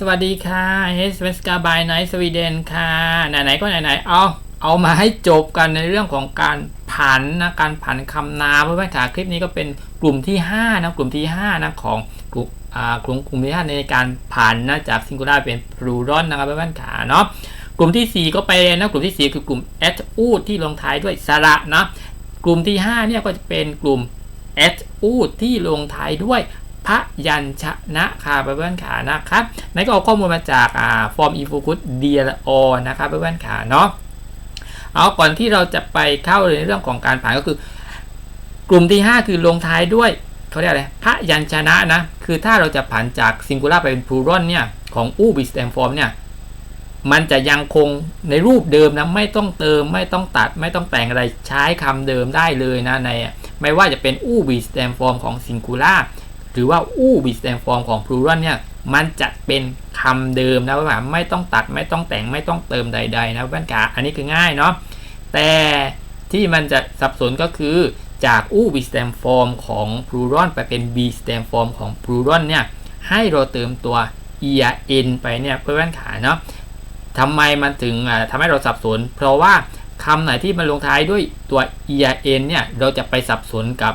สวัสดีค่ะเฮสเวสกาบายไนท์สวีเดนค่ะ ไหนๆก็ไหนๆ เอาเอามาให้จบกันในเรื่องของการผันนะการผันคำนามเพื่อนๆค่ะคลิปนี้ก็เป็นกลุ่มที่5นะกลุ่มที่5นะของกลุ่มอ่ากลุ่มกลุ่มที่5ในการผันนะจากซิงคูล่าเป็นพลูรอนนะครับเพื่อนๆค่ะเนาะกลุ่มทีสี่4 ก็ไปนะกลุ่มที่ 4 คือกลุ่มแอดอูดที่ลงท้ายด้วยสระนะกลุ่มที่5เนี่ยก็จะเป็นกลุ่มแอดอูดที่ลงท้ายด้วย พระยัญชนะค่ะเพื่อนๆขานะครับนั่นก็เอาข้อมูลมาจากอ่าฟอร์มอีฟูคุตเดียออนะครับเพื่อนๆขาเนาะเอาก่อนที่เราจะไปเข้าในเรื่องของการผ่านก็คือ กลุ่มที่ 5 คือลงท้ายด้วยเขาเรียกอะไรพระยัญชนะนะ คือถ้าเราจะผันจากซิงคูล่าไปเป็นพลูรอนเนี่ยของอูบิสแตมฟอร์มเนี่ยมันจะยังคงในรูปเดิมนะไม่ต้องเติมไม่ต้องตัดไม่ต้องแต่งอะไรใช้คำเดิมได้เลยนะในไม่ว่าจะเป็นอูบิสแตมฟอร์มของซิงคูล่า หรือว่าอู้บิสแตมฟอร์มของพลูรอนเนี่ยมันจะเป็นคำเดิมนะว่าไม่ต้องตัดไม่ต้องแต่งไม่ต้องเติมใด ๆ นะเพื่อนกาอันนี้คือง่ายเนาะแต่ที่มันจะสับสนก็คือจากอู้บิสแตมฟอร์มของพลูรอนไปเป็นบีสแตมฟอร์มของพลูรอนเนี่ยให้เราเติมตัว er n ไปเนี่ยเพื่อนขาเนาะทำไมมันถึงทำให้เราสับสน เพราะว่าคำไหนที่มันลงท้ายด้วยตัว er n เนี่ยเราจะไปสับสนกับ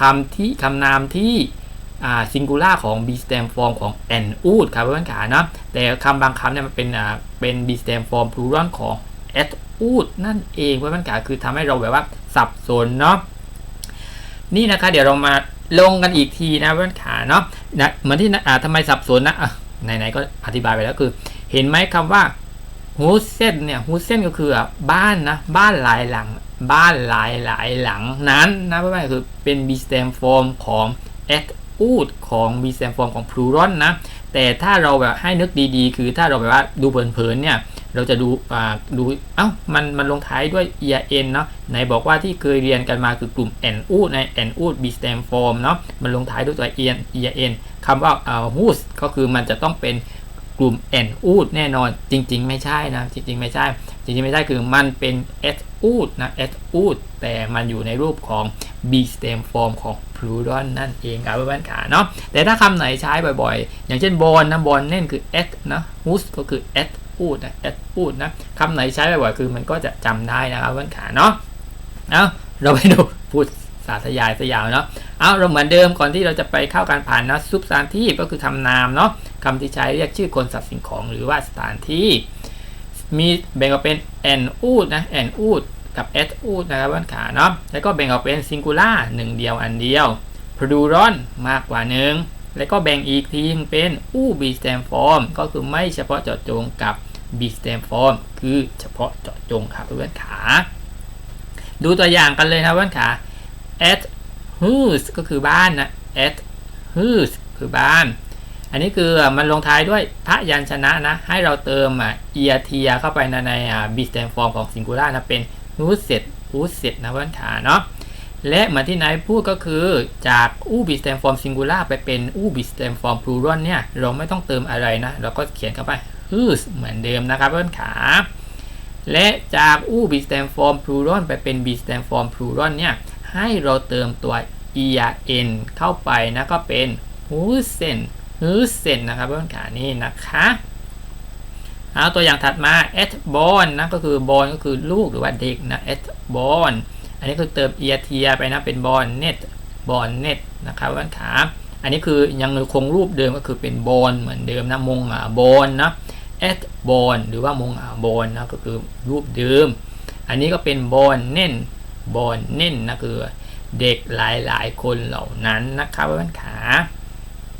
คำที่คำนามที่ซิงคูล่าของ b stem form ของ an ud ครับเพื่อนขานะแต่คำบางคำเนี่ยมันเป็นเป็น b stem form plural ของ at ud นั่นเองเพื่อนขาคือทำให้เราแบบว่าสับสนเนาะนี่นะคะเดี๋ยวเรามาลงกันอีกทีนะเพื่อนขาเนาะนะเหมือนที่ทำไมสับสนนะอะไหนๆก็อธิบายไปแล้วคือ เห็นไหมคำว่าฮูเซนเนี่ยฮูเซนก็คือบ้านนะบ้านหลายหลัง บ้านหลายหลายหลังนั้นนะเพื่อนๆคือเป็น b stem form ของ at ud ของ b stem form ของ plural นะแต่ถ้าเราแบบให้นึกดีๆ คือถ้าเราแบบว่าดูเพลินๆเนี่ยเราจะดูอ่าดูเอ้ามันมันลงท้ายด้วย er n เนาะไหนบอกว่าที่เคยเรียนกันมาคือกลุ่ม n ud ใน n ud b stem form เนาะมันลงท้ายด้วยตัว er n คำว่าอ่า whose ก็คือมันจะต้องเป็น กลุ่ม n ud แน่นอนจริง ๆ ไม่ใช่นะจริง ๆ ไม่ใช่ จริง ๆ ไม่ใช่คือมันเป็น s ud นะ s ud แต่มันอยู่ในรูปของ b stem form ของ plural นั่นเองครับเพื่อนๆขาเนาะแต่ถ้าคำไหนใช้บ่อยๆ อย่างเช่น born นะ born เน่นคือ s นะ whose ก็คือ s ud นะ s ud นะคำไหนใช้บ่อยๆ คือมันก็จะจำได้นะครับเพื่อนขาเนาะเอาเราไปดูพูดสาธยายสยาวเนาะ เอาเราเหมือนเดิมก่อนที่เราจะไปเข้าการผ่านนะซุปสถานที่ก็คือคำนามเนาะคำที่ใช้เรียกชื่อคนสัตว์สิ่งของหรือว่าสถานที่ มีแบ่งออกเป็น an ud นะ an ud กับ at ud นะครับเพื่อนขาเนาะแล้วก็แบ่งออกเป็น singular หนึ่งเดียวอันเดียว plural มากกว่าหนึ่งแล้วก็แบ่งอีกทีเป็น u b stem form ก็คือไม่เฉพาะเจาะจงกับ b stem form คือเฉพาะเจาะจงครับเพื่อนขา ดูตัวอย่างกันเลยนะเพื่อนขา at whose ก็คือบ้านนะ at whose คือบ้าน อันนี้คือมันลงท้ายด้วยพระยัญชนะนะ ให้เราเติมอะ ear tear เข้าไปในในอ่า b stem form ของ singular นะ เป็น whose whose นะเพื่อนขาเนาะและเหมือนที่นายพูดก็คือจาก u b stem form singular ไปเป็น u b stem form plural เนี่ย เราไม่ต้องเติมอะไรนะ เราก็เขียนเข้าไป whose เหมือนเดิมนะครับเพื่อนขา และจาก u b stem form plural ไปเป็น b stem form plural เนี่ย ให้เราเติมตัว er n เข้าไปนะก็เป็น husen husen นะครับเพื่อนขานี่นะคะเอาตัวอย่างถัดมา at born นะก็คือ born ก็คือลูกหรือว่าเด็กนะ at born อันนี้คือเติม er t ไปนะเป็น born net born net นะครับเพื่อนขาอันนี้คือยังคงรูปเดิมก็คือเป็น born เหมือนเดิมนะมงอ่า born นะ at born หรือว่ามงอ่า born นะก็คือรูปเดิม อันนี้ก็เป็น born เน่น born เน่นนะคือเด็กหลายๆ คนเหล่านั้นนะครับเพื่อนขา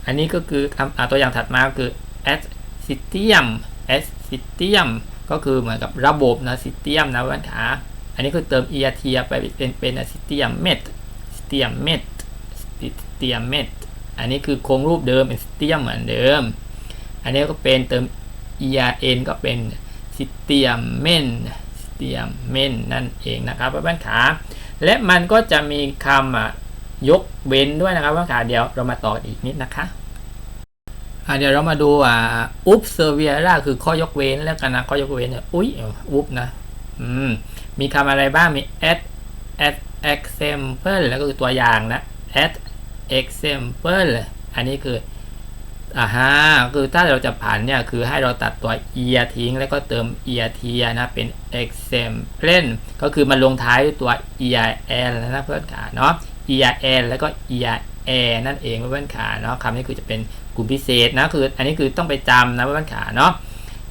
อันนี้ก็คือตัวอย่างถัดมาคือ at system at system ก็คือเหมือนกับระบบนะ system นะเพื่อนขา อันนี้คือเติม er t ไปเป็นเป็น system met system met system met อันนี้คือโครงรูปเดิมเป็น system เหมือนเดิม อันนี้ก็เป็นเติม er n ก็เป็น system men system men นั่นเองนะครับเพื่อนขาและมันก็จะมีคำยกเว้นด้วยนะครับเพื่อนขาเดี๋ยวเรามาต่ออีกนิดนะคะเดี๋ยวเรามาดูอ่าอุปเซอร์เวียร่าคือข้อยกเว้นแล้วกันนะข้อยกเว้นเนี่ยอุ้ยอุปนะอืมมีคำอะไรบ้างมี at at example แล้วก็คือตัวอย่างนะ at example อันนี้คือ อ่าฮะคือถ้าเราจะผันเนี่ย คือให้เราตัดตัว ear ทิ้ง แล้วก็เติม ear t นะ เป็น example ก็คือมันลงท้ายด้วยตัว ear l นะเพื่อนขาเนาะ ear l แล้วก็ ear a นั่นเองเพื่อนขาเนาะคำนี้คือจะเป็นกลุ่มพิเศษนะคืออันนี้คือต้องไปจำนะเพื่อนขาเนาะ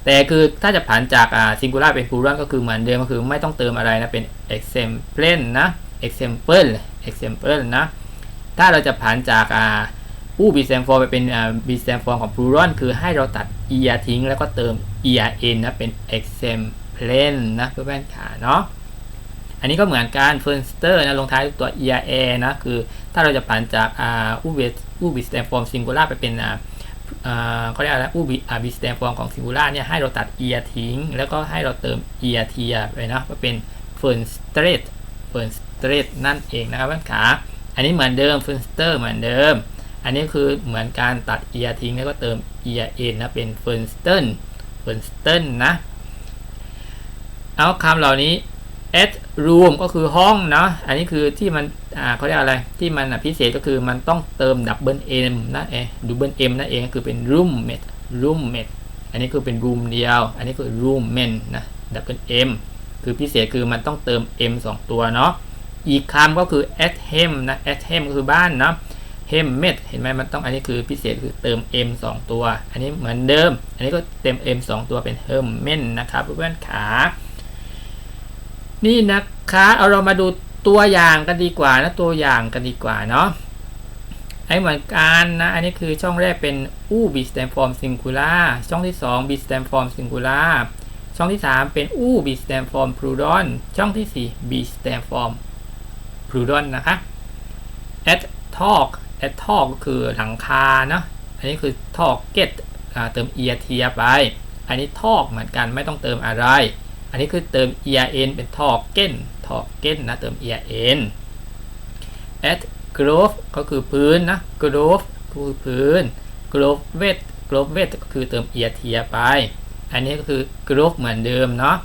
แต่คือถ้าจะผันจากอ่า singular เป็น plural ก็คือเหมือนเดิมก็คือไม่ต้องเติมอะไรนะ เป็น example นะ example example นะถ้าเราจะผันจากอ่า อู้ b stand for ไปเป็นอ่า b stand for ของ plural คือให้เราตัด er ทิ้งแล้วก็เติม ern นะ เป็น exemplar นะเพื่อนๆขาเนาะ อันนี้ก็เหมือนกัน furnister นะ ลงท้ายด้วยตัว er a นะ คือถ้าเราจะผันจากอู้อู้ b stand for singular ไปเป็นอ่าเขาเรียกอะไรอู้ b อ่า b stand for ของ singular เนี่ยให้เราตัด ear ทิ้ง แล้วก็ให้เราเติม ear t ไปนะก็เป็น furnister furnister นั่นเองนะครับเพื่อนขา อันนี้เหมือนเดิม f u n s t e r เหมือนเดิม อันนี้คือเหมือนการตัด ear ทิ้งแล้วก็เติม ear in นนะเป็น f u n s t e r f u n s t e r นสเตนนะ เอาคำเหล่านี้ at room ก็คือห้องเนาะ อันนี้คือที่มันอ่าเขาเรียกอะไร ที่มันพิเศษก็คือมันต้องเติม double m นะเอ double m นั่นเองก็คือเป็น roommate roommate อันนี้คือเป็น room เดียว อันนี้คือ roommate นะ double m คือพิเศษคือมันต้องเติม m 2 ตัวเนาะ อีกคำก็คือ at hem นะ at hem ก็คือบ้านเนาะ hem met เห็นไหมมันต้องอันนี้คือพิเศษคือเติม m 2 ตัว อันนี้เหมือนเดิม อันนี้ก็เต็ม m 2 ตัวเป็น hem men นะครับเพื่อนๆขา นี่นะคะเอาเรามาดูตัวอย่างกันดีกว่านะตัวอย่างกันดีกว่าเนาะไอเหมือนกันนะ อันนี้คือช่องแรกเป็นอู้ b stand form singular ช่องที่2 b stand form singular ช่องที่ 3 เป็นอู้ b stand form plural ช่องที่4 b stand form plural นะคะ at talk at talk ก็คือหลังคาเนาะอันนี้คือ talk get เติม ear เทียไป อันนี้ talk เหมือนกันไม่ต้องเติมอะไร อันนี้คือเติม ear n เป็น talken talken นะเติม ear n at grove ก็คือพื้นนะ grove ก็คือพื้น grove wet grove wet ก็คือเติม ear เทียไป อันนี้ก็คือ grove เหมือนเดิมเนาะ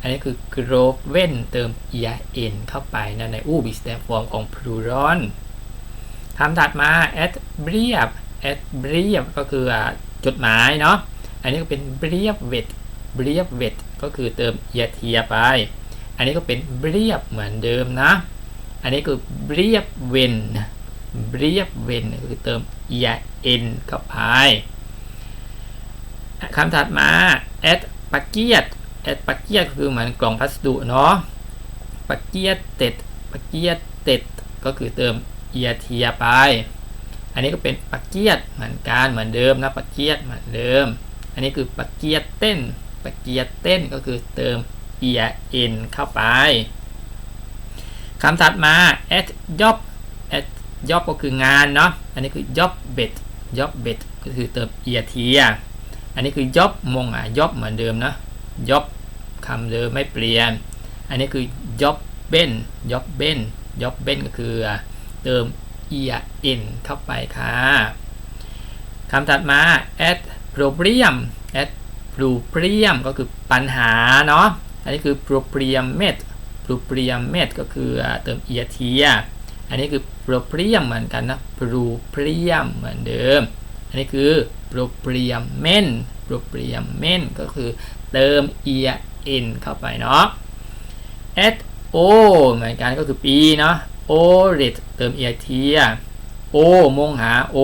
อันนี้คือ grove wen เติม er n เข้าไปนะในอู้ b stand form ของ plural คำถัดมา at brief at brief ก็คือจดหมายเนาะ อันนี้ก็เป็น brief wet brief wet ก็คือเติม ear เทียไป อันนี้ก็เป็น brief เหมือนเดิมนะ อันนี้คือ brief when brief when คือเติม ear n เข้าไปคำถัดมา at ปักเกียด at ปักเกียดคือเหมือนกล่องพัสดุเนาะปักเกียดเต็ดปักเกียดเต็ดก็คือเติม เอียเทียไป อันนี้ก็เป็นปักเกียดเหมือนกันเหมือนเดิมนะปักเกียดเหมือนเดิม อันนี้คือปักเกียดเต้นปักเกียดเต้นก็คือเติมเอียเอ็นเข้าไปคำถัดมา at job at job ก็คืองานเนาะ อันนี้คือ job bet job bet ก็คือเติมเอียเทีย อันนี้คือ job มงอะ job เหมือนเดิมนะ job คำเดิมไม่เปลี่ยน อันนี้คือ job ben job ben job ben ก็คือ เติม ear in เข้าไปค่ะคำถัดมา at problem at problem ก็คือปัญหาเนาะอันนี้คือ problem met problem met ก็คือเติม ear เทียอันนี้คือ problem เหมือนกันนะ problem เหมือนเดิม อันนี้คือ problem men problem men ก็คือเติม ear in เข้าไปเนาะ at o เหมือนกันก็คือปีเนาะ o r e d เติม ear เทีย o มงหา o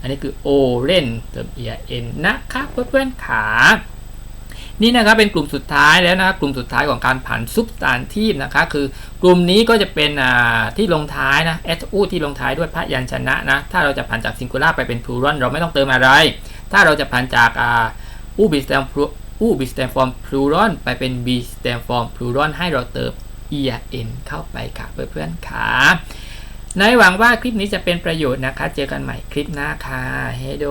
อันนี้คือ o เล่นเติม ear n นะครับเพื่อนๆขานี่นะครับเป็นกลุ่มสุดท้ายแล้วนะกลุ่มสุดท้ายของการผันซุปสานทีพนะคะคือกลุ่มนี้ก็จะเป็นที่ลงท้ายนะ s u ที่ลงท้ายด้วยพยัญชนะนะถ้าเราจะผันจาก singular ไปเป็น plural เราไม่ต้องเติมอะไร ถ้าเราจะผันจากอูบิสแตมอูบิสแตมฟอร์ม plural ไปเป็น b stand form plural ให้เราเติม ear n เข้าไปค่ะเพื่อนๆค่ะในหวังว่าคลิปนี้จะเป็นประโยชน์นะคะ เจอกันใหม่คลิปหน้าค่ะเฮโด